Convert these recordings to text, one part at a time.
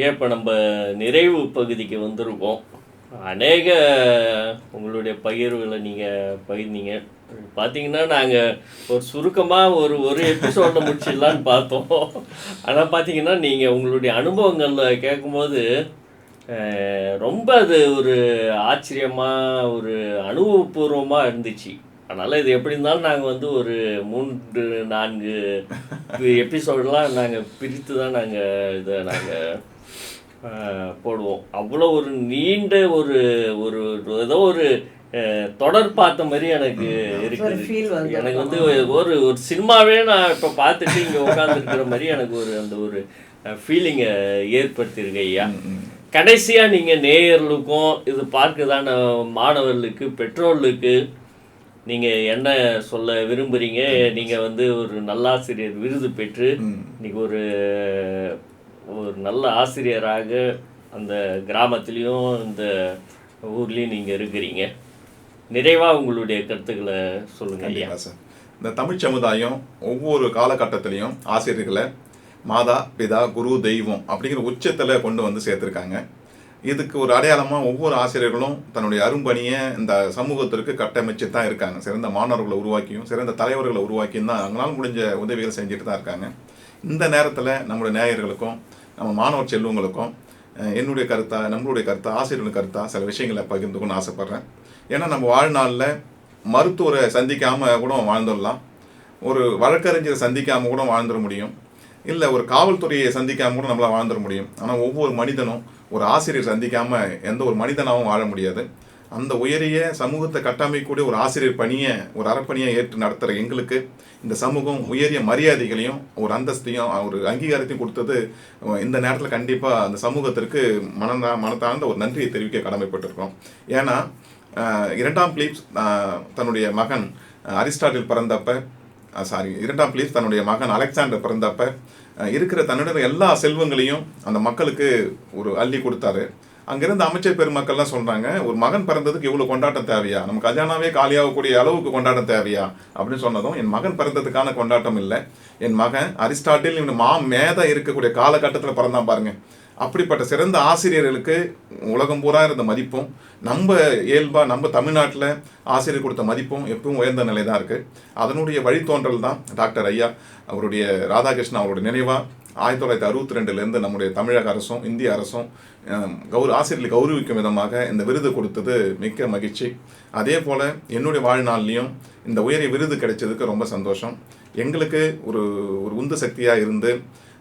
ஏன் இப்போ நம்ம நிறைவு பகுதிக்கு வந்திருக்கோம். அநேக உங்களுடைய பகிர்வுகளை நீங்கள் பகிர்ந்தீங்க. பார்த்தீங்கன்னா நாங்கள் ஒரு சுருக்கமாக ஒரு ஒரு எபிசோடில் முடிச்சிடலான்னு பார்த்தோம். ஆனால் பார்த்தீங்கன்னா நீங்கள் உங்களுடைய அனுபவங்களில் கேட்கும்போது ரொம்ப அது ஒரு ஆச்சரியமாக ஒரு அனுபவபூர்வமாக இருந்துச்சு. அதனால் இது எப்படி இருந்தாலும் நாங்கள் வந்து ஒரு மூன்று நான்கு எபிசோடெலாம் நாங்கள் பிரித்து தான் நாங்கள் இதை நாங்கள் போடுவோம். அவ்வளோ ஒரு நீண்ட ஒரு ஒரு ஏதோ ஒரு தொடர் பார்த்த மாதிரி எனக்கு இருக்குது. எனக்கு வந்து ஒரு ஒரு சினிமாவே நான் இப்போ பார்த்துட்டு இங்கே உட்காந்துருக்கிற மாதிரி எனக்கு ஒரு அந்த ஒரு ஃபீலிங்கை ஏற்படுத்தியிருக்கு ஐயா. கடைசியாக நீங்கள் நேயர்களுக்கும் இது பார்க்குதான மாணவர்களுக்கு பெற்றோர்களுக்கு நீங்கள் என்ன சொல்ல விரும்புகிறீங்க நீங்கள் வந்து ஒரு நல்லாசிரியர் விருது பெற்று இன்னைக்கு ஒரு ஒரு நல்ல ஆசிரியராக அந்த கிராமத்துலேயும் இந்த ஊர்லேயும் நீங்கள் இருக்கிறீங்க. நிறைவாக உங்களுடைய கருத்துக்களை சொல்லுங்க ஐயா. சார். இந்த தமிழ் சமுதாயம் ஒவ்வொரு காலகட்டத்திலையும் ஆசிரியர்களை மாதா பிதா குரு தெய்வம் அப்படிங்கிற உச்சத்தில் கொண்டு வந்து சேர்த்துருக்காங்க. இதுக்கு ஒரு அடையாளமாக ஒவ்வொரு ஆசிரியர்களும் தன்னுடைய அரும்பணியை இந்த சமூகத்திற்கு கட்டமைச்சு தான் இருக்காங்க. சிறந்த மாணவர்களை உருவாக்கியும் சிறந்த தலைவர்களை உருவாக்கியும் தான் அவங்களால முடிஞ்ச உதவிகள் செஞ்சுட்டு தான் இருக்காங்க. இந்த நேரத்தில் நம்மளுடைய நேயர்களுக்கும் நம்ம மாணவர் செல்வங்களுக்கும் என்னுடைய கருத்தா நம்மளுடைய கருத்தா ஆசிரியர்கள் கருத்தா சில விஷயங்களை பகிர்ந்துக்கணும்னு ஆசைப்பட்றேன். ஏன்னா நம்ம வாழ்நாளில் மருத்துவரை சந்திக்காமல் கூட வாழ்ந்துடலாம். ஒரு வழக்கறிஞரை சந்திக்காமல் கூட வாழ்ந்துட முடியும். இல்லை ஒரு காவல்துறையை சந்திக்காமல் கூட நம்மளால் வாழ்ந்துட முடியும். ஆனால் ஒவ்வொரு மனிதனும் ஒரு ஆசிரியர் சந்திக்காமல் எந்த ஒரு மனிதனாகவும் வாழ முடியாது. அந்த உயரிய சமூகத்தை கட்டமைக்கக்கூடிய ஒரு ஆசிரியர் பணியை ஒரு அறப்பணியை ஏற்று நடத்துகிற எங்களுக்கு இந்த சமூகம் உயரிய மரியாதைகளையும் ஒரு அந்தஸ்தையும் ஒரு அங்கீகாரத்தையும் கொடுத்தது இந்த நேரத்தில் கண்டிப்பாக அந்த சமூகத்திற்கு மனதா மனத்தார்ந்த ஒரு நன்றியை தெரிவிக்க கடமைப்பட்டிருக்கோம். ஏன்னா இரண்டாம் பிலிப்ஸ் தன்னுடைய மகன் அரிஸ்டாட்டில் பிறந்தப்ப சாரி இரண்டாம் பிலிப்ஸ் தன்னுடைய மகன் அலெக்சாண்டர் பிறந்தப்ப இருக்கிற தன்னுடைய எல்லா செல்வங்களையும் அந்த மக்களுக்கு ஒரு அள்ளி கொடுத்தாரு. அங்கிருந்து அமைச்சர் பெருமக்கள்லாம் சொல்கிறாங்க ஒரு மகன் பிறந்ததுக்கு இவ்வளோ கொண்டாட்டம் தேவையா? நம்ம கஜானாவே காலியாகக்கூடிய அளவுக்கு கொண்டாட்டம் தேவையா? அப்படின்னு சொன்னதும் என் மகன் பிறந்ததுக்கான கொண்டாட்டம் இல்லை. என் மகன் அரிஸ்டாட்டில் இவன் மா மேதா இருக்கக்கூடிய காலகட்டத்தில் பிறந்தான் பாருங்க. அப்படிப்பட்ட சிறந்த ஆசிரியர்களுக்கு உலகம் பூரா இருந்த மதிப்பும் நம்ம இயல்பாக நம்ம தமிழ்நாட்டில் ஆசிரியர் கொடுத்த மதிப்பும் எப்பவும் உயர்ந்த நிலை தான் இருக்குது அதனுடைய வழித்தோன்றல் தான் டாக்டர் ஐயா அவருடைய ராதாகிருஷ்ணன் அவருடைய நினைவாக ஆயிரத்தி தொள்ளாயிரத்தி அறுபத்தி ரெண்டுலேருந்து நம்முடைய தமிழக அரசும் இந்திய அரசும் அஹ், கௌர ஆசிரியர்களை கௌரவிக்கும் விதமாக இந்த விருது கொடுத்தது மிக்க மகிழ்ச்சி. அதே போல் என்னுடைய வாழ்நாள்லேயும் இந்த உயரிய விருது கிடைச்சதுக்கு ரொம்ப சந்தோஷம். எங்களுக்கு ஒரு ஒரு உந்து சக்தியாக இருந்து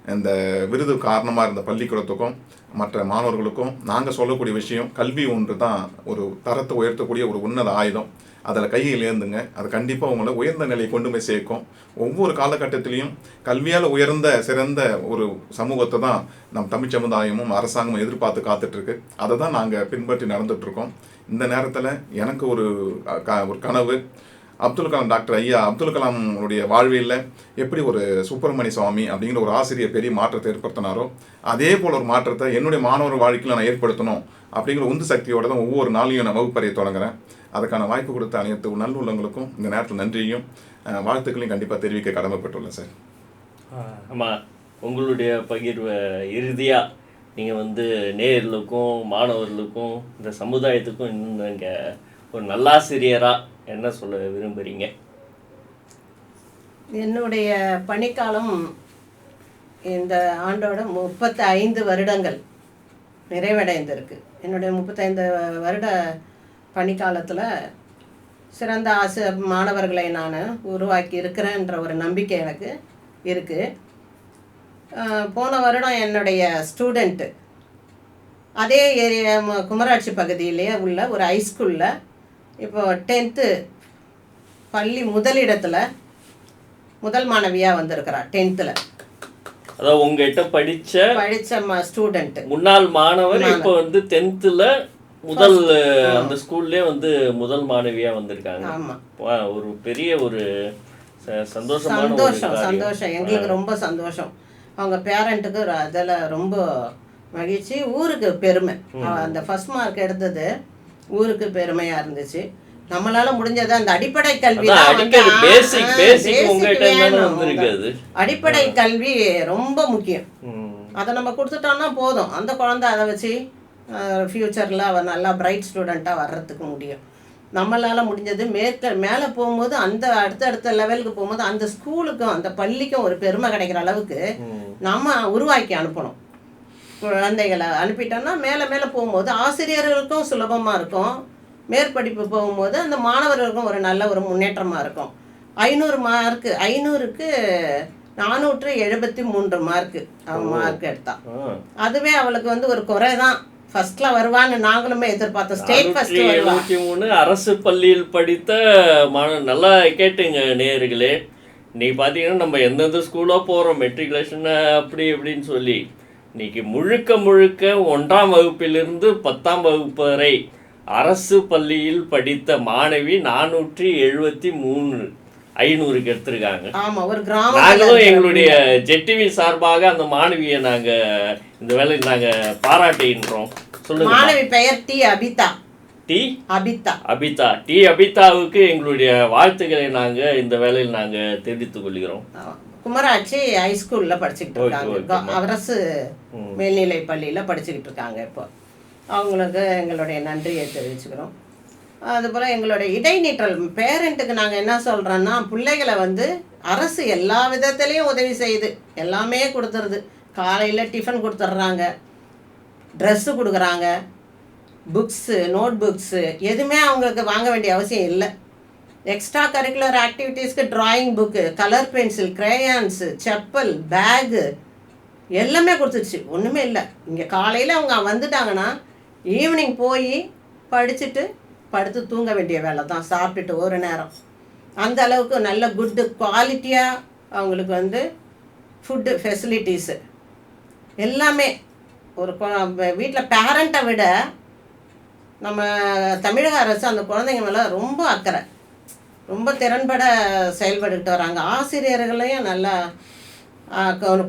இந்த விருது காரணமாக இருந்த பள்ளிக்கூடத்துக்கும் மற்ற மாணவர்களுக்கும் நாங்கள் சொல்லக்கூடிய விஷயம் கல்வி ஒன்று தான் ஒரு தரத்தை உயர்த்தக்கூடிய ஒரு உன்னத ஆயுதம். அதில் கையில் ஏந்துங்க. அது கண்டிப்பாக உங்களை உயர்ந்த நிலையை கொண்டு போய் சேர்க்கும். ஒவ்வொரு காலகட்டத்திலையும் கல்வியால் உயர்ந்த சிறந்த ஒரு சமூகத்தை தான் நம் தமிழ் சமுதாயமும் அரசாங்கமும் எதிர்பார்த்து காத்துட்ருக்கு. அதை தான் நாங்கள் பின்பற்றி நடந்துகிட்ருக்கோம் இந்த நேரத்தில் எனக்கு ஒரு க- ஒரு கனவு. அப்துல் கலாம் டாக்டர் ஐயா அப்துல் கலாமுடைய வாழ்வியல்ல எப்படி ஒரு சுப்பிரமணிய சுவாமி அப்படிங்கிற ஒரு ஆசிரியர் பெரிய மாற்றத்தை ஏற்படுத்தினாரோ அதே போல் ஒரு மாற்றத்தை என்னுடைய மாணவர் வாழ்க்கையில் நான் ஏற்படுத்தணும் அப்படிங்கிற உந்து சக்தியோட தான் ஒவ்வொரு நாளையும் நான் வகுப்பறையை தொடங்குறேன். அதுக்கான வாய்ப்பு கொடுத்த அனைத்து நல்லுள்ளங்களுக்கும் இந்த நேரத்தில் நன்றியும் வாழ்த்துக்களையும் கண்டிப்பாக தெரிவிக்க கடமைப்பட்டுள்ளேன் சார். ஆமாம் உங்களுடைய பகிர்வை இறுதியாக நீங்கள் வந்து நேயர்களுக்கும் மாணவர்களுக்கும் இந்த சமுதாயத்துக்கும் இன்னும் நீங்கள் ஒரு நல்லாசிரியராக என்ன சொல்ல விரும்புகிறீங்க என்னுடைய பணிக்காலம் இந்த ஆண்டோட முப்பத்தி ஐந்து வருடங்கள் நிறைவடைந்திருக்கு. என்னுடைய முப்பத்தைந்து வருட பணிக்காலத்தில் சிறந்த ஆசை மாணவர்களை நான் உருவாக்கி இருக்கிறேன்ற ஒரு நம்பிக்கை எனக்கு இருக்குது போன வருடம் என்னுடைய ஸ்டூடெண்ட்டு அதே ஏரியா குமராட்சி பகுதியிலேயே உள்ள ஒரு ஹைஸ்கூலில் இப்போ டென்த்து பள்ளி முதலிடத்தில் முதல் மாணவியாக வந்திருக்கிறா டென்த்தில் அதாவது உங்ககிட்ட படித்த படித்த ஸ்டூடெண்ட்டு முன்னாள் மாணவர் இப்போ வந்து டென்த்தில் முதல் அந்த ஸ்கூல்லே வந்து முதல் மாணவியாக வந்திருக்காங்க. ஒரு பெரிய ஒரு சந்தோஷம் காரியம். சந்தோஷம். எங்களுக்கு ரொம்ப சந்தோஷம். அவங்க பேரண்ட்டுக்கு அதில் ரொம்ப மகிழ்ச்சி. ஊருக்கு பெருமை. அந்த ஃபர்ஸ்ட் மார்க் எடுத்தது ஊருக்கு பெருமையாக இருந்துச்சு. நம்மளால முடிஞ்சது அந்த அடிப்படை கல்வி. அடிப்படை கல்வி ரொம்ப முக்கியம். அதை நம்ம கொடுத்துட்டோம்னா போதும். அந்த குழந்தை அதை வச்சு ஃப்யூச்சரில் அவன் நல்லா பிரைட் ஸ்டூடெண்ட்டாக வர்றதுக்கு முடியும். நம்மளால் முடிஞ்சது மேற்க மேலே போகும்போது அந்த அடுத்தடுத்த லெவலுக்கு போகும்போது அந்த ஸ்கூலுக்கும் அந்த பள்ளிக்கும் ஒரு பெருமை கிடைக்கிற அளவுக்கு நம்ம உருவாக்கி அனுப்பணும். குழந்தைகளை அனுப்பிட்டோம்னா மேலே மேலே போகும்போது ஆசிரியர்களுக்கும் சுலபமாக இருக்கும். மேற்படிப்பு போகும்போது அந்த மாணவர்களுக்கும் ஒரு நல்ல ஒரு முன்னேற்றமாக இருக்கும். ஐநூறு மார்க்கு ஐநூறுக்கு நானூற்று எழுபத்தி மூன்று மார்க்கு அவன் மார்க் எடுத்தான். அதுவே அவளுக்கு வந்து ஒரு குறை தான் ஃபர்ஸ்ட்ல வருவான்னு நாங்களுமே எதிர்பார்த்தோம். ஸ்டேட் ஃபர்ஸ்ட் எழுபத்தி மூணு அரசு பள்ளியில் படித்த மாணவ நல்லா கேட்டுங்க நேயர்களே. நீ பார்த்தீங்கன்னா நம்ம எந்தெந்த ஸ்கூலாக போகிறோம் மெட்ரிகுலேஷன் அப்படி இப்படின்னு சொல்லி. இன்னைக்கு முழுக்க முழுக்க ஒன்றாம் வகுப்பிலிருந்து பத்தாம் வகுப்பு வரை அரசு பள்ளியில் படித்த மாணவி நானூற்றி எழுபத்தி மூணு. ஐநூறுக்கு எடுத்திருக்காங்க. ஆமா ஒரு கிராமத்துல நாங்களும் எங்களுடைய ஜெட்டிவி சார்பாக அந்த மாணவியை நாங்க இந்த வேலைக்கு நாங்க பாராட்டுகின்றோம். சொல்லுங்க மாணவி பெயர் T Abitha. T? Abitha. Abitha. T அபிதாவுக்கு எங்களுடைய வாழ்த்துக்களை நாங்க இந்த வேலையில் நாங்க தெரிவித்துக் கொள்கிறோம். குமராட்சி ஹைஸ்கூல்ல படிச்சுக்கிட்டு இருக்காங்க. அரசு மேல்நிலை பள்ளியில படிச்சுக்கிட்டு இருக்காங்க இப்போ. அவங்களுக்கு எங்களுடைய நன்றியை தெரிவிச்சுக்கிறோம். அதுபோல் எங்களுடைய இடைநீற்றல் பேரண்ட்டுக்கு நாங்கள் என்ன சொல்கிறோன்னா பிள்ளைகளை வந்து அரசு எல்லா விதத்துலேயும் உதவி செய்யுது. எல்லாமே கொடுத்துருது. காலையில் டிஃபன் கொடுத்துட்றாங்க ட்ரெஸ்ஸு கொடுக்குறாங்க. புக்ஸு நோட் புக்ஸு எதுவுமே அவங்களுக்கு வாங்க வேண்டிய அவசியம் இல்லை. Extra curricular ஆக்டிவிட்டீஸ்க்கு drawing book colour pencil crayons chappal bag எல்லாமே கொடுத்துருச்சு. ஒன்றுமே இல்லை. இங்கே காலையில் அவங்க வந்துட்டாங்கன்னா ஈவினிங் போய் படிச்சுட்டு படுத்து தூங்க வேண்டிய வேலை தான் சாப்பிட்டுட்டு ஒரு நேரம். அந்த அளவுக்கு நல்ல குட்டு குவாலிட்டியாக அவங்களுக்கு வந்து ஃபுட்டு ஃபெசிலிட்டிஸு எல்லாமே ஒரு வீட்டில் பேரண்ட்டை விட நம்ம தமிழக அரசு அந்த குழந்தைங்க மேலே ரொம்ப அக்கறை. ரொம்ப திறன்பட செயல்பட்டுக்கிட்டு வராங்க. ஆசிரியர்களையும் நல்லா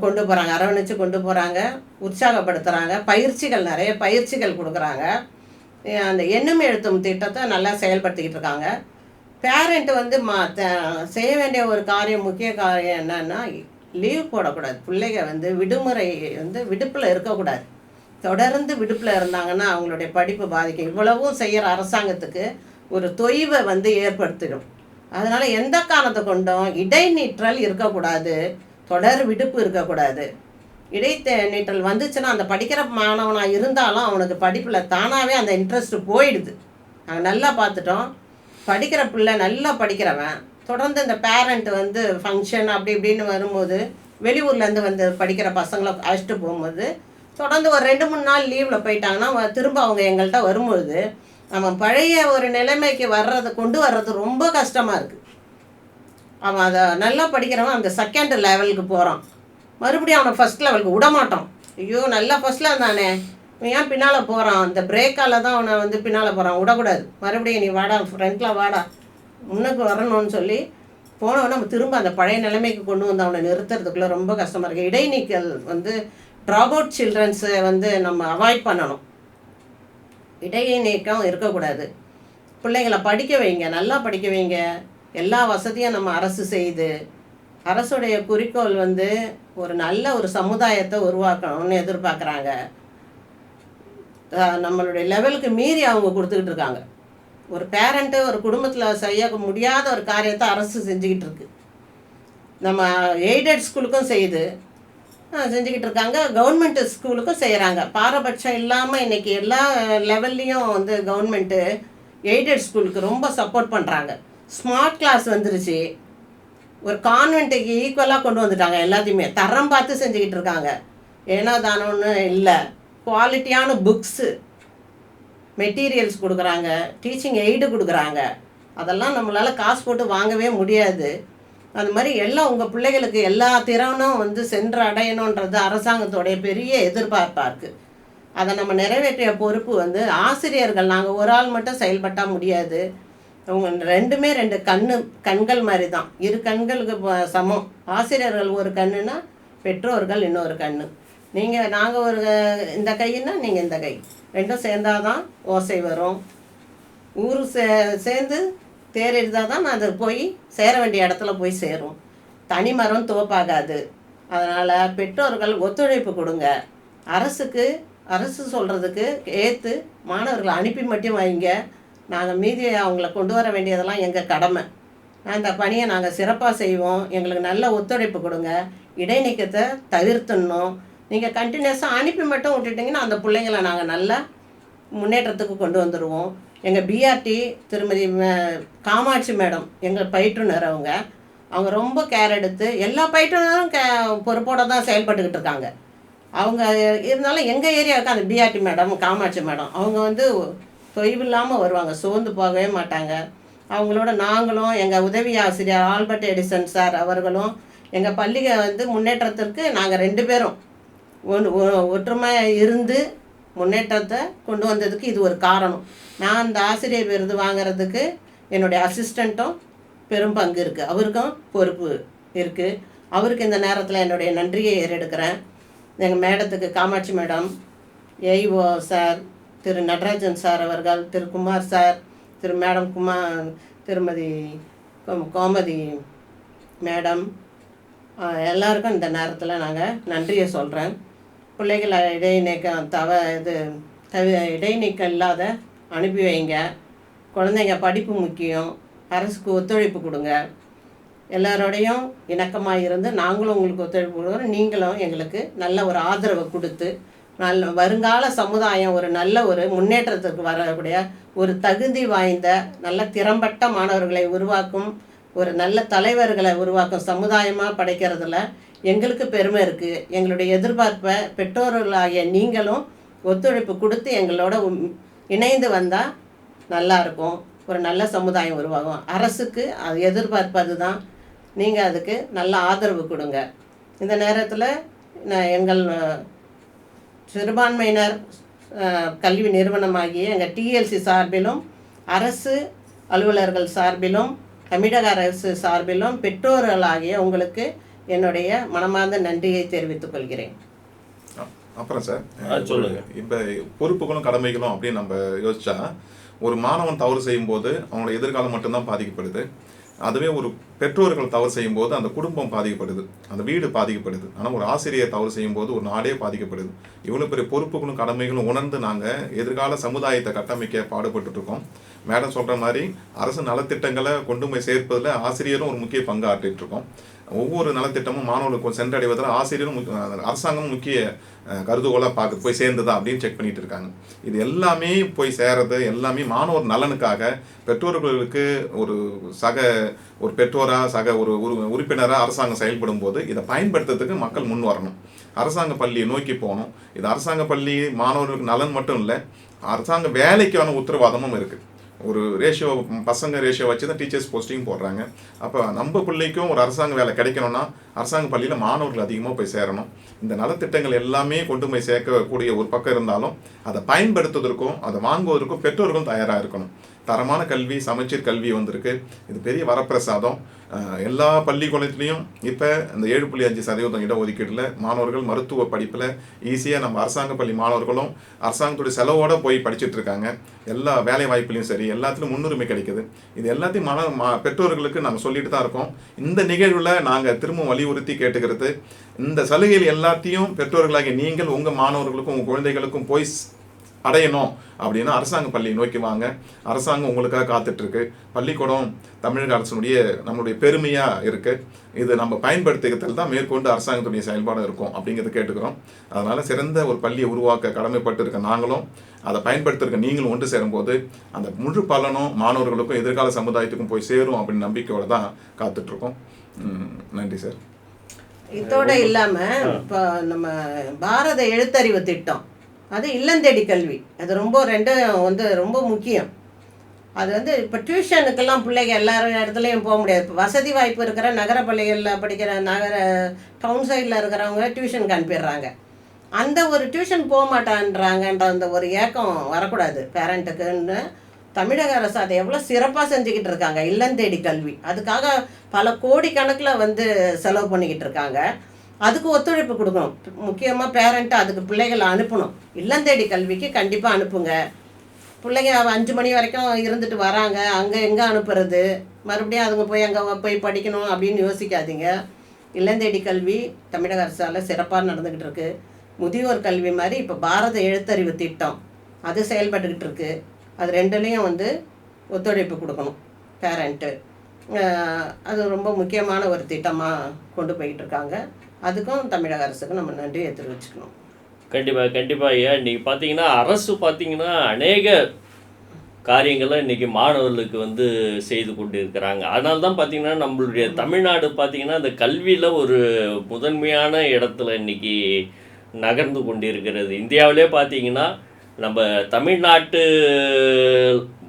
கொண்டு போகிறாங்க அரவணைச்சு கொண்டு போகிறாங்க உற்சாகப்படுத்துகிறாங்க பயிற்சிகள் நிறைய பயிற்சிகள் கொடுக்குறாங்க. அந்த எண்ணும் எழுத்தும் திட்டத்தை நல்லா செயல்படுத்திக்கிட்டு இருக்காங்க. பேரண்ட் வந்து மா த- செய்ய வேண்டிய ஒரு காரியம் முக்கிய காரியம் என்னன்னா லீவ் போடக்கூடாது. பிள்ளைங்க வந்து விடுமுறை வந்து விடுப்பில் இருக்கக்கூடாது. தொடர்ந்து விடுப்பில் இருந்தாங்கன்னா அவங்களுடைய படிப்பு பாதிக்கும். இவ்வளவும் செய்கிற அரசாங்கத்துக்கு ஒரு தொய்வை வந்து ஏற்படுத்திடும். அதனால் எந்த காரணத்தை கொண்டும் இடைநீற்றல் இருக்கக்கூடாது. தொடர் விடுப்பு இருக்கக்கூடாது. இடைத்தே- வந்துச்சுன்னா அந்த படிக்கிற மாணவனாக இருந்தாலும் அவனுக்கு படிப்பில் தானாகவே அந்த இன்ட்ரெஸ்ட் போயிடுது. நாங்கள் நல்லா பார்த்துட்டோம். படிக்கிற பிள்ளை நல்லா படிக்கிறவன். தொடர்ந்து இந்த பேரண்ட் வந்து ஃபங்க்ஷன் அப்படி இப்படின்னு வரும்போது வெளியூர்லேருந்து வந்து படிக்கிற பசங்களை அழைச்சிட்டு போகும்போது தொடர்ந்து ஒரு ரெண்டு மூணு நாள் லீவில் போயிட்டாங்கன்னா அவன் திரும்ப அவங்க எங்கள்கிட்ட வரும்போது அவன் பழைய ஒரு நிலைமைக்கு வர்றது கொண்டு வர்றது ரொம்ப கஷ்டமாக இருக்குது அவன் அதை நல்லா படிக்கிறவன் அந்த செகண்ட் லெவலுக்கு போகிறான் மறுபடியும் அவனை ஃபஸ்ட் லெவலுக்கு விட மாட்டோம் ஐயோ நல்லா ஃபஸ்ட்டில் இருந்தானே ஏன் பின்னால் போகிறான் அந்த பிரேக்கால் தான் அவனை வந்து பின்னால் போகிறான் விடக்கூடாது. மறுபடியும் நீ வாடா ஃப்ரெண்டில் வாடா. முன்னுக்கு வரணும்னு சொல்லி போனவன நம்ம திரும்ப அந்த பழைய நிலைமைக்கு கொண்டு வந்து அவனை நிறுத்துறதுக்குள்ளே ரொம்ப கஷ்டமாக இருக்குது இடைநீக்கல் வந்து ட்ராப் அவுட் சில்ட்ரன்ஸை வந்து நம்ம அவாய்ட் பண்ணணும். இடைநீக்கம் இருக்கக்கூடாது. பிள்ளைங்களை படிக்க வைங்க நல்லா படிக்க வைங்க. எல்லா வசதியும் நம்ம அரசு செய்து அரசுடைய குறிக்கோள் வந்து ஒரு நல்ல ஒரு சமுதாயத்தை உருவாக்கணும்னு எதிர்பார்க்குறாங்க. நம்மளுடைய லெவலுக்கு மீறி அவங்க கொடுத்துக்கிட்டு இருக்காங்க. ஒரு பேரண்ட்டு ஒரு குடும்பத்தில் செய்ய முடியாத ஒரு காரியத்தை அரசு செஞ்சுக்கிட்டு இருக்கு. நம்ம எய்டட் ஸ்கூலுக்கும் செய்யுது. செஞ்சுக்கிட்டு இருக்காங்க. கவர்மெண்ட் ஸ்கூலுக்கும் செய்கிறாங்க பாரபட்சம் இல்லாமல் இன்னைக்கு எல்லா லெவல்லையும் வந்து கவர்மெண்ட்டு எய்டட் ஸ்கூலுக்கு ரொம்ப சப்போர்ட் பண்ணுறாங்க ஸ்மார்ட் கிளாஸ் வந்துருச்சு. ஒரு கான்வென்ட்டுக்கு ஈக்குவலாக கொண்டு வந்துட்டாங்க எல்லாத்தையுமே. தரம் பார்த்து செஞ்சுக்கிட்டு இருக்காங்க. ஏனோ தானோன்னு இல்லை. குவாலிட்டியான புக்ஸு மெட்டீரியல்ஸ் கொடுக்குறாங்க. டீச்சிங் எய்டு கொடுக்குறாங்க. அதெல்லாம் நம்மளால் காசு போட்டு வாங்கவே முடியாது. அது மாதிரி எல்லாம் உங்கள் பிள்ளைகளுக்கு எல்லா திறனும் வந்து சென்று அடையணுன்றது அரசாங்கத்தோடைய பெரிய எதிர்பார்ப்பாக இருக்குது அதை நம்ம நிறைவேற்றிய பொறுப்பு வந்து ஆசிரியர்கள். நாங்கள் ஒரு ஆள் மட்டும் செயல்பட்டால் முடியாது. அவங்க ரெண்டுமே ரெண்டு கண்ணு கண்கள் மாதிரி தான் இரு கண்களுக்கு சமம். ஆசிரியர்கள் ஒரு கண்ணுனா பெற்றோர்கள் இன்னொரு கண்ணு. நீங்கள் நாங்கள் ஒரு இந்த கைன்னா நீங்கள் இந்த கை. ரெண்டும் சேர்ந்தாதான் ஓசை வரும். ஊர் சே சேர்ந்து தேர் இருந்தால் தான் அது போய் சேர வேண்டிய இடத்துல போய் சேரும். தனி மரம் தோப்பாகாது அதனால் பெற்றோர்கள் ஒத்துழைப்பு கொடுங்க. அரசுக்கு அரசு சொல்கிறதுக்கு ஏற்று மாணவர்களை அனுப்பி மட்டும் வைங்க. நாங்கள் மீதி அவங்கள கொண்டு வர வேண்டியதெல்லாம் எங்கள் கடமை. அந்த பணியை நாங்கள் சிறப்பாக செய்வோம். எங்களுக்கு நல்ல ஒத்துழைப்பு கொடுங்க. இடைநீக்கத்தை தவிர்த்துடணும். நீங்கள் கண்டினியூஸாக அனுப்பி மட்டும் விட்டுட்டிங்கன்னா அந்த பிள்ளைங்களை நாங்கள் நல்லா முன்னேற்றத்துக்கு கொண்டு வந்துடுவோம் எங்கள் பிஆர்டி திருமதி காமாட்சி மேடம் எங்கள் பயிற்றுனர் அவங்க அவங்க ரொம்ப கேர் எடுத்து எல்லா பயிற்றுனரும் கே பொறுப்போடு தான் செயல்பட்டுக்கிட்டு இருக்காங்க. அவங்க இருந்தாலும் எங்கள் ஏரியாவுக்கு அந்த பிஆர்டி மேடம் காமாட்சி மேடம் அவங்க வந்து தொய்வில்லாமல் வருவாங்க சோர்ந்து போகவே மாட்டாங்க. அவங்களோட நாங்களும் எங்கள் உதவி ஆசிரியர் ஆல்பர்ட் எடிசன் சார் அவர்களும் எங்கள் பள்ளியை வந்து முன்னேற்றத்திற்கு நாங்கள் ரெண்டு பேரும் ஒன்று ஒற்றுமையாக இருந்து முன்னேற்றத்தை கொண்டு வந்ததுக்கு இது ஒரு காரணம். நான் அந்த ஆசிரியர் விருது வாங்குறதுக்கு என்னுடைய அசிஸ்டண்ட்டும் பெரும் பங்கு இருக்குது அவருக்கும் பொறுப்பு இருக்குது அவருக்கு இந்த நேரத்தில் என்னுடைய நன்றியை ஏறெடுக்கிறேன். எங்கள் மேடத்துக்கு Kamakshi madam AEO sir Thiru Natarajan sir அவர்கள் திரு குமார் சார் திரு மேடம் குமார் திருமதி கோ- கோமதி மேடம் எல்லாருக்கும் இந்த நேரத்தில் நாங்கள் நன்றியை சொல்கிறேன் பிள்ளைகளை இடைநீக்கம் தவ இது தவி இடைநீக்கம் இல்லாத அனுப்பி வைங்க. குழந்தைங்க படிப்பு முக்கியம். அரசுக்கு ஒத்துழைப்பு கொடுங்க. எல்லாரோடையும் இணக்கமாக இருந்து நாங்களும் உங்களுக்கு ஒத்துழைப்பு கொடுக்குறோம். நீங்களும் எங்களுக்கு நல்ல ஒரு ஆதரவை கொடுத்து நல்ல வருங்கால சமுதாயம் ஒரு நல்ல ஒரு முன்னேற்றத்துக்கு வரக்கூடிய ஒரு தகுதி வாய்ந்த நல்ல திறம்பட்ட மாணவர்களை உருவாக்கும் ஒரு நல்ல தலைவர்களை உருவாக்கும் சமுதாயமாக படைக்கிறதுல எங்களுக்கு பெருமை இருக்குது எங்களுடைய எதிர்பார்ப்பை பெற்றோர்களாகிய நீங்களும் ஒத்துழைப்பு கொடுத்து எங்களோட இணைந்து வந்தால் நல்லாயிருக்கும் ஒரு நல்ல சமுதாயம் உருவாகும். அரசுக்கு அது எதிர்பார்ப்பது தான். நீங்கள் அதுக்கு நல்ல ஆதரவு கொடுங்க. இந்த நேரத்தில் நான் எங்கள் சிறுபான்மையினர் கல்வி நிறுவனமாகிய எங்கள் டிஎல்சி சார்பிலும் அரசு அலுவலர்கள் சார்பிலும் தமிழக அரசு சார்பிலும் பெற்றோர்களாகிய உங்களுக்கு என்னுடைய மனமார்ந்த நன்றியை தெரிவித்துக் கொள்கிறேன் அப்புறம் சார் சொல்லுங்க. இப்போ பொறுப்புகளும் கடமைகளும் அப்படின்னு நம்ம யோசிச்சா ஒரு மாணவன் தவறு செய்யும்போது அவனோட எதிர்காலம் மட்டும்தான் பாதிக்கப்படுது அதுவே ஒரு பெற்றோர்கள் தவறு செய்யும் போது அந்த குடும்பம் பாதிக்கப்படுது அந்த வீடு பாதிக்கப்படுது. ஆனால் ஒரு ஆசிரியர் தவறு செய்யும்போது ஒரு நாடே பாதிக்கப்படுது. இவ்வளோ பெரிய பொறுப்புகளும் கடமைகளும் உணர்ந்து நாங்கள் எதிர்கால சமுதாயத்தை கட்டமைக்க பாடுபட்டு இருக்கோம் மேடம் சொல்கிற மாதிரி அரசு நலத்திட்டங்களை கொண்டு போய் சேர்ப்பதில் ஆசிரியரும் ஒரு முக்கிய பங்கு ஆற்றிட்டு இருக்கோம் ஒவ்வொரு நலத்திட்டமும் மாணவர்களுக்கு சென்றடைவதில் ஆசிரியரும் அரசாங்கமும் முக்கிய கருதுகோளாக பார்க்க போய் சேர்ந்துதா அப்படின்னு செக் பண்ணிட்டு இருக்காங்க இது எல்லாமே போய் சேரது எல்லாமே மாணவர் நலனுக்காக பெற்றோர்களுக்கு ஒரு சக ஒரு பெற்றோரா சக ஒரு உறு உறுப்பினராக அரசாங்கம் செயல்படும் போது இதை பயன்படுத்துறதுக்கு மக்கள் முன் வரணும். அரசாங்க பள்ளியை நோக்கி போகணும். இது அரசாங்க பள்ளி மாணவர்களுக்கு நலன் மட்டும் இல்லை அரசாங்க வேலைக்கான உத்தரவாதமும் இருக்குது ஒரு ரேஷியோ பசங்க ரேஷியோ வச்சு தான் டீச்சர்ஸ் போஸ்டிங் போடுறாங்க. அப்போ நம்ம பிள்ளைக்கும் ஒரு அரசாங்க வேலை கிடைக்கணும்னா அரசாங்க பள்ளியில் மாணவர்கள் அதிகமாக போய் சேரணும். இந்த நலத்திட்டங்கள் எல்லாமே கொண்டு போய் சேர்க்கக்கூடிய ஒரு பக்கம் இருந்தாலும் அதை பயன்படுத்துவதற்கும் அதை வாங்குவதற்கும் பெற்றோர்களும் தயாராக இருக்கணும். தரமான கல்வி சமச்சீர் கல்வி வந்திருக்கு. இது பெரிய வரப்பிரசாதம். எல்லா பள்ளிக்கூடத்துலேயும் இப்போ இந்த ஏழு புள்ளி அஞ்சு சதவீதம் இடஒதுக்கீட்டில் மாணவர்கள் மருத்துவ படிப்பில் ஈஸியாக நம்ம அரசாங்க பள்ளி மாணவர்களும் அரசாங்கத்துடைய செலவோடு போய் படிச்சுட்டு இருக்காங்க. எல்லா வேலை வாய்ப்புலையும் சரி எல்லாத்துலையும் முன்னுரிமை கிடைக்குது. இது எல்லாத்தையும் மன மா பெற்றோர்களுக்கு நாங்கள் சொல்லிட்டு தான் இருக்கோம். இந்த நிகழ்வில் நாங்கள் திரும்ப வலியுறுத்தி கேட்டுக்கிறது இந்த சலுகைகள் எல்லாத்தையும் பெற்றோர்களாகிய நீங்கள் உங்கள் மாணவர்களுக்கும் உங்கள் குழந்தைகளுக்கும் போய் அடையணும் அப்படின்னா அரசாங்க பள்ளியை நோக்கி வாங்க. அரசாங்கம் உங்களுக்காக காத்துட்டு இருக்கு பள்ளிக்கூடம் தமிழக அரசினுடைய நம்மளுடைய பெருமையா இருக்கு. இது நம்ம பயன்படுத்திக்கிறதுல தான் மேற்கொண்டு அரசாங்கத்துடைய செயல்பாடு இருக்கும் அப்படிங்கிறத கேட்டுக்கிறோம். அதனால சிறந்த ஒரு பள்ளியை உருவாக்க கடமைப்பட்டு இருக்க நாங்களும் அதை பயன்படுத்திருக்க நீங்களும் ஒன்று சேரும்போது அந்த முழு பலனும் மாணவர்களுக்கும் எதிர்கால சமுதாயத்துக்கும் போய் சேரும் அப்படின்னு நம்பிக்கையோட தான் காத்துட்டு இருக்கோம் ம், நன்றி சார். இதோட இல்லாம இப்போ நம்ம பாரத எழுத்தறிவு திட்டம். அது இல்லந்தேடி கல்வி. அது ரொம்ப ரெண்டும் வந்து ரொம்ப முக்கியம். அது வந்து இப்போ டியூஷனுக்கெல்லாம் பிள்ளைங்க எல்லாரும் இடத்துலையும் போக முடியாது. இப்போ வசதி வாய்ப்பு இருக்கிற நகர பள்ளிகளில் படிக்கிற நகர டவுன் சைடில் இருக்கிறவங்க டியூஷனுக்கு அனுப்பிடுறாங்க. அந்த ஒரு டியூஷன் போக மாட்டான்றாங்கன்ற அந்த ஒரு ஏக்கம் வரக்கூடாது. பேரண்ட்டுக்குன்னு தமிழக அரசு அதை எவ்வளோ சிறப்பாக செஞ்சுக்கிட்டு இருக்காங்க. இல்லந்தேடி கல்வி. அதுக்காக பல கோடிக்கணக்கில் வந்து செலவு பண்ணிக்கிட்டு இருக்காங்க. அதுக்கு ஒத்துழைப்பு கொடுக்கணும். முக்கியமாக பேரண்ட்டு அதுக்கு பிள்ளைகளை அனுப்பணும். இல்லந்தேடி கல்விக்கு கண்டிப்பாக அனுப்புங்க. பிள்ளைங்க அஞ்சு மணி வரைக்கும் இருந்துட்டு வராங்க. அங்கே எங்கே அனுப்புறது? மறுபடியும் அதுங்க போய் அங்கே போய் படிக்கணும் அப்படின்னு யோசிக்காதீங்க. இல்லந்தேடி கல்வி தமிழக அரசால் சிறப்பாக நடந்துக்கிட்டு இருக்கு. முதியோர் கல்வி மாதிரி இப்போ பாரத எழுத்தறிவு திட்டம் அது செயல்பட்டுக்கிட்டு இருக்கு. அது ரெண்டுலேயும் வந்து ஒத்துழைப்பு கொடுக்கணும். பேரண்ட்டு அது ரொம்ப முக்கியமான ஒரு திட்டமாக கொண்டு போயிட்டு இருக்காங்க. அதுக்கும் தமிழக அரசுக்கு நம்ம நன்றியை தெரிவிச்சுக்கணும். கண்டிப்பாக கண்டிப்பாக ஐயா. இன்றைக்கி பார்த்தீங்கன்னா அரசு பார்த்தீங்கன்னா அநேக காரியங்களை இன்றைக்கி மாணவர்களுக்கு வந்து செய்து கொண்டு இருக்கிறாங்க அதனால தான் பார்த்தீங்கன்னா நம்மளுடைய தமிழ்நாடு பார்த்தீங்கன்னா இந்த கல்வியில் ஒரு முதன்மையான இடத்துல இன்றைக்கி நகர்ந்து கொண்டு இருக்கிறது இந்தியாவிலே பார்த்தீங்கன்னா நம்ம தமிழ்நாட்டு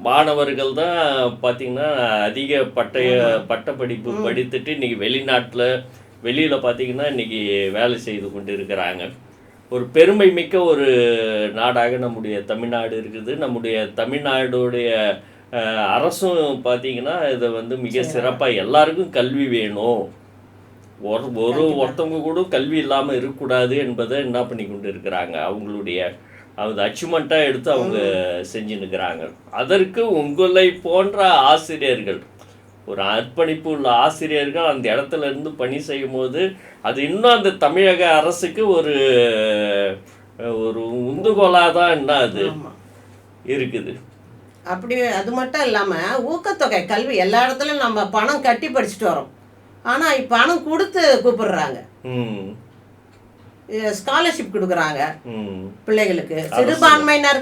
மாணவர்கள் தான் பார்த்தீங்கன்னா அதிக பட்டய பட்டப்படிப்பு படித்துட்டு இன்றைக்கி வெளிநாட்டில் வெளியில் பார்த்தீங்கன்னா இன்றைக்கி வேலை செய்து கொண்டு இருக்கிறாங்க ஒரு பெருமை மிக்க ஒரு நாடாக நம்முடைய தமிழ்நாடு இருக்குது. நம்முடைய தமிழ்நாடுடைய அரசும் பார்த்தீங்கன்னா இதை வந்து மிக சிறப்பாக எல்லாருக்கும் கல்வி வேணும். ஒரு ஒரு ஒருத்தவங்க கூட கல்வி இல்லாமல் இருக்கக்கூடாது என்பதை என்ன பண்ணி கொண்டு இருக்கிறாங்க அவங்களுடைய அது அச்சீவ்மெண்ட்டாக எடுத்து அவங்க செஞ்சுன்னு இருக்கிறாங்க அதற்கு உங்களை போன்ற ஆசிரியர்கள் ஒரு அர்ப்பணிப்பு உள்ள ஆசிரியர்கள் அந்த இடத்துல இருந்து பணி செய்யும் போது அது இன்னும் அந்த தமிழக அரசுக்கு ஒரு ஒரு உந்துகோலாக தான் என்ன அது இருக்குது. அப்படி அது மட்டும் இல்லாமல் ஊக்கத்தொகை கல்வி எல்லா இடத்துலையும் நம்ம பணம் கட்டி படிச்சுட்டு வரோம். ஆனால் இப்போ பணம் கொடுத்து கூப்பிடுறாங்க. ம். ஸ்காலர்ஷிப் கொடுக்குறாங்க ம். பிள்ளைகளுக்கு. சிறுபான்மையினர்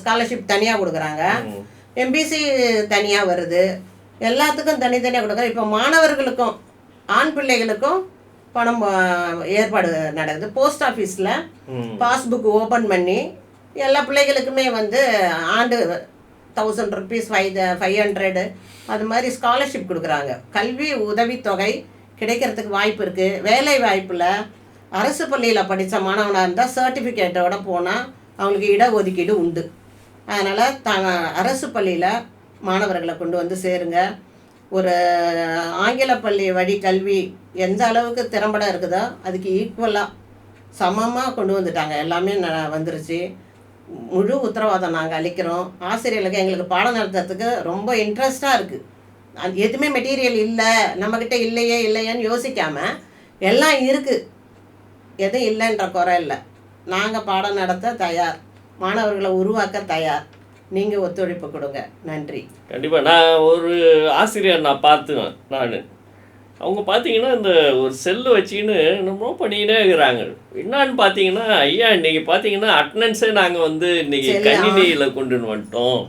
ஸ்காலர்ஷிப் தனியாக கொடுக்குறாங்க. ம். எம்பிசி தனியாக வருது. எல்லாத்துக்கும் தனித்தனியாக கொடுக்குறாங்க இப்போ மாணவர்களுக்கும் ஆண் பிள்ளைகளுக்கும் பணம் ஏற்பாடு நடக்குது. போஸ்ட் ஆஃபீஸில் பாஸ்புக் ஓப்பன் பண்ணி எல்லா பிள்ளைகளுக்குமே வந்து ஆண்டு thousand rupees five five hundred அது மாதிரி ஸ்காலர்ஷிப் கொடுக்குறாங்க. கல்வி உதவித்தொகை கிடைக்கிறதுக்கு வாய்ப்பு இருக்குது வேலை வாய்ப்பில் அரசு பள்ளியில் படித்த மாணவனாக இருந்தால் சர்டிஃபிகேட்டோட போனால் அவங்களுக்கு இடஒதுக்கீடு உண்டு. அதனால் த அரசு பள்ளியில் மாணவர்களை கொண்டு வந்து சேருங்க. ஒரு ஆங்கில பள்ளி வழி கல்வி எந்த அளவுக்கு திறம்பட இருக்குதோ அதுக்கு ஈக்குவலாக சமமாக கொண்டு வந்துட்டாங்க. எல்லாமே ந- வந்துருச்சு. முழு உத்தரவாதம் நாங்கள் அளிக்கிறோம். ஆசிரியர்களுக்கு எங்களுக்கு பாடம் நடத்துறதுக்கு ரொம்ப இன்ட்ரெஸ்டாக இருக்குது அது எதுவுமே மெட்டீரியல் இல்லை. நம்மக்கிட்ட இல்லையே இல்லையேன்னு யோசிக்காமல் எல்லாம் இருக்குது எதுவும் இல்லைன்ற குறை இல்லை. நாங்கள் பாடம் நடத்த தயார். மாணவர்களை உருவாக்க தயார். நீங்கள் ஒத்துழைப்பு கொடுங்க. நன்றி. கண்டிப்பாக நான் ஒரு ஆசிரியர் நான் பார்த்தேன் நான். அவங்க பார்த்தீங்கன்னா இந்த ஒரு செல்லு வச்சுக்கின்னு என்னமோ பண்ணிக்கிட்டே இருக்கிறாங்க. என்னன்னு பார்த்தீங்கன்னா ஐயா இன்னைக்கு பார்த்தீங்கன்னா அட்டனன்ஸே நாங்கள் வந்து இன்னைக்கு. கணினியில் கொண்டுன்னு வந்துட்டோம்.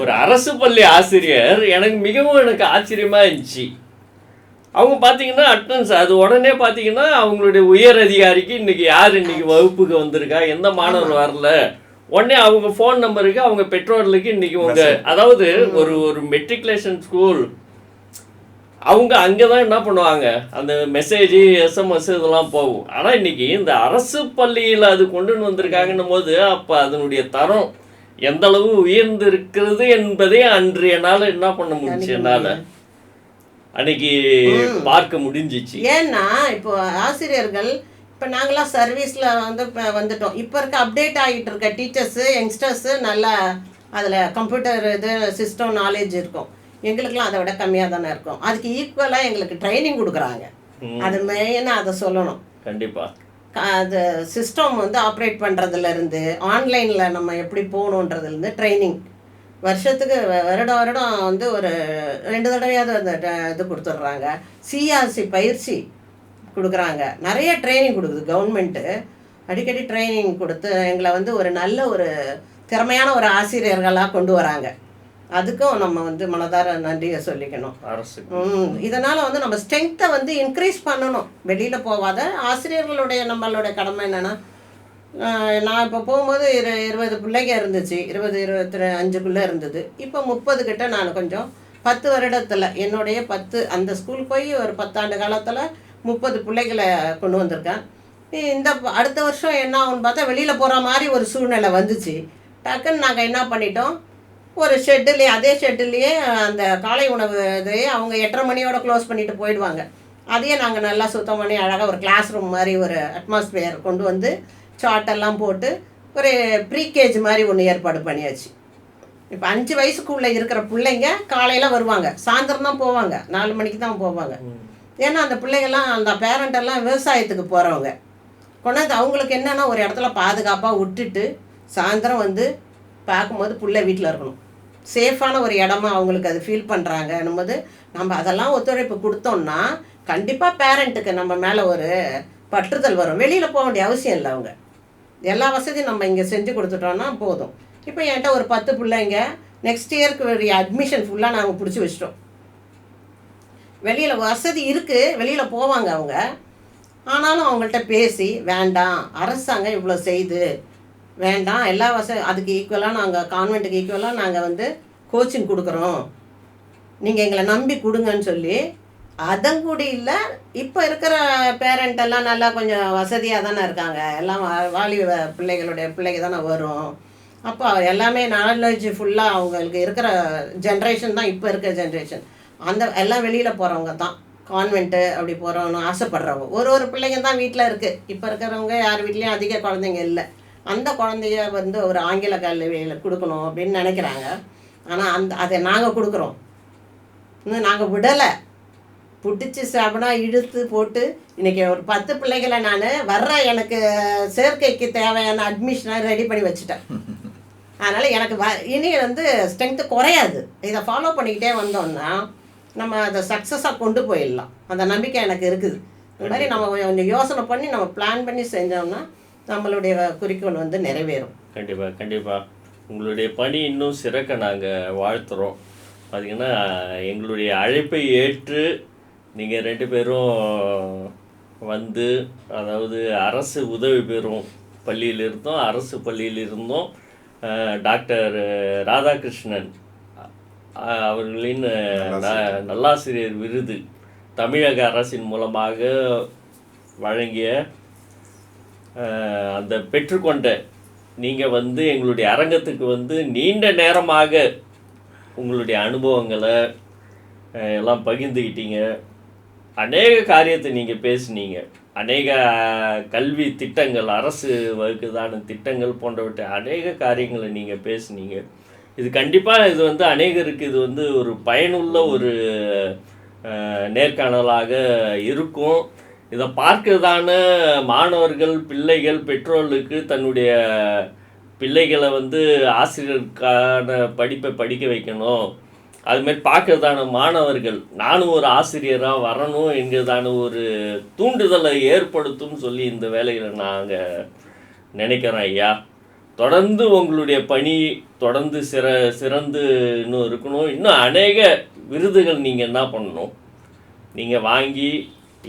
ஒரு அரசு பள்ளி ஆசிரியர் எனக்கு மிகவும் எனக்கு ஆச்சரியமா இருந்துச்சு. அவங்க பார்த்தீங்கன்னா அட்டனன்ஸ் அது உடனே பார்த்தீங்கன்னா அவங்களுடைய உயர் அதிகாரிக்கு இன்னைக்கு யார் இன்னைக்கு வகுப்புக்கு வந்திருக்கா எந்த மாணவர் வரல உடனே அவங்க ஃபோன் நம்பருக்கு அவங்க பெற்றோர்களுக்கு இன்னைக்கு உங்க அதாவது ஒரு ஒரு மெட்ரிகுலேஷன் ஸ்கூல் அவங்க அங்கே தான் என்ன பண்ணுவாங்க? அந்த மெசேஜ் எஸ்எம்எஸ் இதெல்லாம் போகும். ஆனால் இன்னைக்கு இந்த அரசு பள்ளியில் அது கொண்டுன்னு வந்திருக்காங்கன்னும் போது அப்போ அதனுடைய தரம் எந்த அளவு உயர்ந்து இருக்கிறது என்பதை அன்று என்னால் என்ன பண்ண முடிஞ்சு என்னால்? அன்னைக்கு பார்க்க முடிஞ்சிச்சு. ஏன்னா இப்போ ஆசிரியர்கள் இப்போ நாங்களாம் சர்வீஸில் வந்து இப்போ வந்துட்டோம். இப்போ இருக்க அப்டேட் ஆகிட்டு இருக்க டீச்சர்ஸு யங்ஸ்டர்ஸு நல்லா அதில் கம்ப்யூட்டர் இது சிஸ்டம் நாலேஜ் இருக்கும். எங்களுக்கெல்லாம் அதை விட கம்மியாக தானே இருக்கும். அதுக்கு ஈக்குவலாக எங்களுக்கு ட்ரைனிங் கொடுக்குறாங்க. அது மெயினாக அதை சொல்லணும். கண்டிப்பா. க- அது சிஸ்டம் வந்து ஆப்ரேட் பண்ணுறதுலேருந்து ஆன்லைனில் நம்ம எப்படி போகணுன்றதுலேருந்து ட்ரைனிங் வருஷத்துக்கு வருடம் வருடம் வந்து ஒரு ரெண்டு தடவையாவது அந்த இது கொடுத்துட்றாங்க. சிஆர்சி பயிற்சி. கொடுக்குறாங்க. நிறைய ட்ரைனிங் கொடுக்குது கவர்மெண்ட்டு அடிக்கடி ட்ரைனிங் கொடுத்து எங்களை வந்து ஒரு நல்ல ஒரு திறமையான ஒரு ஆசிரியர்களாக கொண்டு வராங்க. அதுக்கும் நம்ம வந்து மனதார நன்றியை சொல்லிக்கணும். அரசு. இதனால் வந்து நம்ம ஸ்ட்ரென்த்தை வந்து இன்க்ரீஸ் பண்ணணும். வெளியில் போகாத ஆசிரியர்களுடைய நம்மளோட கடமை என்னென்னா நான் இப்போ போகும்போது இரு இருபது பிள்ளைங்க இருந்துச்சு. இருபது இருபத்தி அஞ்சுக்குள்ளே இருந்தது. இப்போ முப்பது கிட்ட நான் கொஞ்சம் பத்து வருடத்தில் என்னுடைய பத்து அந்த ஸ்கூல் போய் ஒரு பத்தாண்டு காலத்தில் முப்பது பிள்ளைகளை கொண்டு வந்திருக்கேன். இந்த அடுத்த வருஷம் என்ன ஆகும்னு பார்த்தா வெளியில் போகிற மாதிரி ஒரு சூழ்நிலை வந்துச்சு. டக்குன்னு நாங்கள் என்ன பண்ணிட்டோம்? ஒரு ஷெட்டுலேயே அதே ஷெட்டுலேயே அந்த காலை உணவு இதையே அவங்க எட்டரை மணியோட க்ளோஸ் பண்ணிட்டு போயிடுவாங்க. அதையே நாங்கள் நல்லா சுத்தம் பண்ணி அழகாக ஒரு கிளாஸ் ரூம் மாதிரி ஒரு அட்மாஸ்பியர் கொண்டு வந்து சார்ட் எல்லாம் போட்டு ஒரு ப்ரீகேஜ் மாதிரி ஒன்று ஏற்பாடு பண்ணியாச்சு. இப்போ அஞ்சு வயசுக்குள்ளே இருக்கிற பிள்ளைங்க காலையில் வருவாங்க. சாயந்தரம் தான் போவாங்க. நாலு மணிக்கு தான் போவாங்க. ஏன்னா அந்த பிள்ளைகள்லாம் அந்த பேரண்டெல்லாம் விவசாயத்துக்கு போகிறவங்க கொண்டாந்து அவங்களுக்கு என்னென்னா ஒரு இடத்துல பாதுகாப்பாக விட்டுட்டு சாயந்தரம் வந்து பார்க்கும்போது பிள்ளை வீட்டில் இருக்கணும். சேஃபான ஒரு இடமா அவங்களுக்கு அது ஃபீல் பண்ணுறாங்கன்னும் போது நம்ம அதெல்லாம் ஒத்துழைப்பு கொடுத்தோம்னா கண்டிப்பாக பேரண்ட்டுக்கு நம்ம மேலே ஒரு பற்றுதல் வரும். வெளியில் போக வேண்டிய அவசியம் இல்லை அவங்க. எல்லா வசதியும் நம்ம இங்கே செஞ்சு கொடுத்துட்டோம்னா போதும். இப்போ என்கிட்ட ஒரு பத்து பிள்ளைங்க நெக்ஸ்ட் இயருக்கு ஒரு அட்மிஷன் ஃபுல்லாக நாங்கள் பிடிச்சி வச்சிட்டோம். வெளியில் வசதி இருக்குது வெளியில் போவாங்க அவங்க. ஆனாலும் அவங்கள்ட்ட பேசி வேண்டாம் அரசாங்கம் இவ்வளோ செய்து வேண்டாம் எல்லா வசதி அதுக்கு ஈக்குவலாக நாங்கள் கான்வெண்ட்டுக்கு ஈக்குவலாக நாங்கள் வந்து கோச்சிங் கொடுக்குறோம். நீங்கள் எங்களை நம்பி கொடுங்கன்னு சொல்லி அதங்கூடி இல்லை இப்போ இருக்கிற பேரண்ட் எல்லாம் நல்லா கொஞ்சம் வசதியாக தானே இருக்காங்க. எல்லாம் வாலிப பிள்ளைகளுடைய பிள்ளைங்க தானே வரும். அப்போ எல்லாமே நாலேஜ் ஃபுல்லாக அவங்களுக்கு இருக்கிற ஜென்ரேஷன் தான் இப்போ இருக்கிற ஜென்ரேஷன் அந்த எல்லாம் வெளியில் போகிறவங்க தான். கான்வென்ட்டு அப்படி போகிறவங்க ஆசைப்படுறவங்க. ஒரு ஒரு பிள்ளைங்க தான் வீட்டில் இருக்குது இப்போ இருக்கிறவங்க யார் வீட்லேயும் அதிக குழந்தைங்க இல்லை. அந்த குழந்தைய வந்து ஒரு ஆங்கில கல்வியில் கொடுக்கணும் அப்படின்னு நினைக்கிறாங்க. ஆனால் அந்த அதை நாங்கள் கொடுக்குறோம். இன்னும் நாங்கள் விடலை. பிடிச்சி சாப்பிடா இழுத்து போட்டு இன்னைக்கு ஒரு பத்து பிள்ளைகளை நான் வர்ற எனக்கு சேர்க்கைக்கு தேவையான அட்மிஷனை ரெடி பண்ணி வச்சுட்டேன். அதனால் எனக்கு வ இனி வந்து ஸ்ட்ரென்த்து குறையாது. இதை ஃபாலோ பண்ணிக்கிட்டே வந்தோம்னா நம்ம அதை சக்ஸஸாக கொண்டு போயிடலாம். அந்த நம்பிக்கை எனக்கு இருக்குது. இந்த மாதிரி நம்ம கொஞ்சம் யோசனை பண்ணி நம்ம பிளான் பண்ணி செஞ்சோம்னா நம்மளுடைய குறிக்கோள் வந்து நிறைவேறும். கண்டிப்பாக கண்டிப்பாக உங்களுடைய பணி இன்னும் சிறக்க நாங்கள் வாழ்த்துறோம். பார்த்தீங்கன்னா எங்களுடைய அழைப்பை ஏற்று நீங்கள் ரெண்டு பேரும் வந்து அதாவது அரசு உதவி பெறும் பள்ளியில் இருந்தோம் அரசு பள்ளியில் இருந்தோம் டாக்டர் ராதாகிருஷ்ணன். அவர்களின் நல்லாசிரியர். விருது தமிழக அரசின் மூலமாக வழங்கிய அந்த பெற்றுக்கொண்ட நீங்கள் வந்து எங்களுடைய அரங்கத்துக்கு வந்து நீண்ட நேரமாக உங்களுடைய அனுபவங்களை எல்லாம் பகிர்ந்துக்கிட்டீங்க அநேக காரியத்தை நீங்கள் பேசுனீங்க. அநேக கல்வி திட்டங்கள் அரசு வகுக்குதான திட்டங்கள் போன்றவற்றை அநேக காரியங்களை நீங்கள் பேசுனீங்க. இது கண்டிப்பாக இது வந்து அநேகருக்கு இது வந்து ஒரு பயனுள்ள ஒரு நேர்காணலாக இருக்கும். இதை பார்க்கிறதான மாணவர்கள் பிள்ளைகள் பெற்றோர்களுக்கு தன்னுடைய பிள்ளைகளை வந்து ஆசிரியருக்கான படிப்பை படிக்க வைக்கணும். அதுமாரி பார்க்கறதான மாணவர்கள் நானும் ஒரு ஆசிரியராக வரணும் என்கிறதான ஒரு தூண்டுதலை ஏற்படுத்தும் சொல்லி இந்த வேலையில் நாங்கள் நினைக்கிறோம் ஐயா. தொடர்ந்து உங்களுடைய பணி தொடர்ந்து சிற சிறந்து இன்னும் இருக்கணும். இன்னும் அநேக விருதுகள் நீங்கள் என்ன பண்ணணும்? நீங்கள் வாங்கி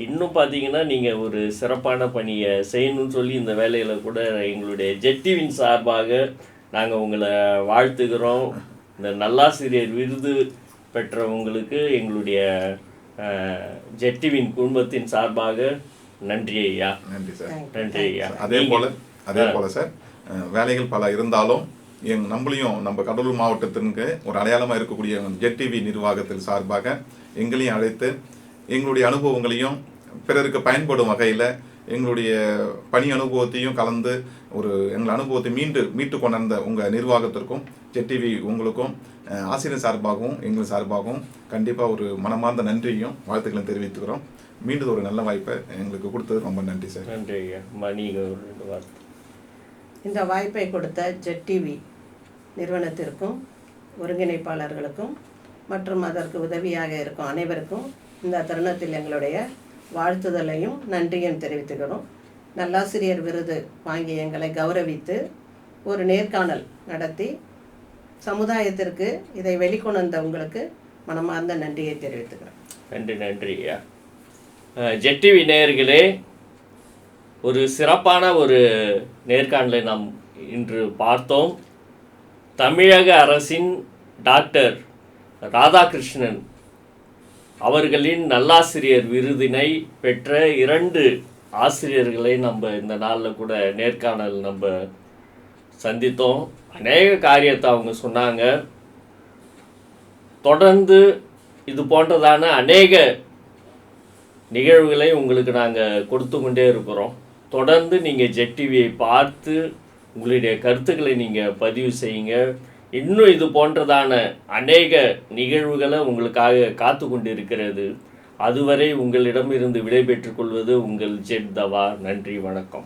இன்னும் பார்த்தீங்கன்னா நீங்கள் ஒரு சிறப்பான பணியை செய்யணும்னு சொல்லி இந்த வேலையில் கூட எங்களுடைய ஜெட்டிவின் சார்பாக நாங்கள் உங்களை வாழ்த்துகிறோம். இந்த நல்லாசிரியர் விருது பெற்றவங்களுக்கு எங்களுடைய ஜெட்டிவின் குடும்பத்தின் சார்பாக நன்றி ஐயா. நன்றி சார். நன்றி ஐயா. அதே போல அதே போல சார். வேலைகள் பல இருந்தாலும் எங் நம்மளையும் நம்ம கடலூர் மாவட்டத்திற்கு ஒரு அடையாளமாக இருக்கக்கூடிய ஜெட் டிவி நிர்வாகத்தில் சார்பாக எங்களையும் அழைத்து எங்களுடைய அனுபவங்களையும் பிறருக்கு பயன்படும் வகையில் எங்களுடைய பணி அனுபவத்தையும் கலந்து ஒரு எங்கள் அனுபவத்தை மீண்டு மீட்டு கொண்டிருந்த உங்கள் நிர்வாகத்திற்கும் ஜெட் டிவி உங்களுக்கும் ஆசிரியர் சார்பாகவும் எங்கள் சார்பாகவும் கண்டிப்பாக ஒரு மனமார்ந்த நன்றியும் வாழ்த்துக்களையும் தெரிவித்துக்கிறோம். மீண்டும் ஒரு நல்ல வாய்ப்பை எங்களுக்கு கொடுத்தது ரொம்ப நன்றி சார். நன்றி மணி வார்த்தை இந்த வாய்ப்பை கொடுத்த ஜெட் டிவி நிறுவனத்திற்கும் ஒருங்கிணைப்பாளர்களுக்கும் மற்றும் அதற்கு உதவியாக இருக்கும் அனைவருக்கும் இந்த தருணத்தில் எங்களுடைய வாழ்த்துதலையும் நன்றியும் தெரிவித்துக்கிறோம் நல்லாசிரியர் விருது வாங்கி எங்களை கௌரவித்து ஒரு நேர்காணல் நடத்தி சமுதாயத்திற்கு இதை வெளிக்கொண்டு உங்களுக்கு மனமார்ந்த நன்றியை தெரிவித்துக்கிறோம். நன்றி நன்றி ஜெட்டிவி நேயர்களே ஒரு சிறப்பான ஒரு நேர்காணலை நாம் இன்று பார்த்தோம். தமிழக அரசின் டாக்டர் ராதாகிருஷ்ணன் அவர்களின் நல்லாசிரியர் விருதினை பெற்ற இரண்டு ஆசிரியர்களை நம்ம இந்த நாளில் கூட நேர்காணல் நம்ம சந்தித்தோம். அநேக காரியத்தை அவங்க சொன்னாங்க. தொடர்ந்து இது போன்றதான அநேக நிகழ்வுகளை உங்களுக்கு நாங்கள் கொடுத்து கொண்டே இருக்கிறோம். தொடர்ந்து நீங்கள் ஜெட் டிவியை பார்த்து உங்களுடைய கருத்துக்களை நீங்கள் பதிவு செய்யுங்க. இன்னும் இது போன்றதான அநேக நிகழ்வுகளை உங்களுக்காக காத்து கொண்டிருக்கிறது. அதுவரை உங்களிடமிருந்து விடைபெற்றுக் கொள்வது உங்கள் ஜெட் தவா நன்றி வணக்கம்.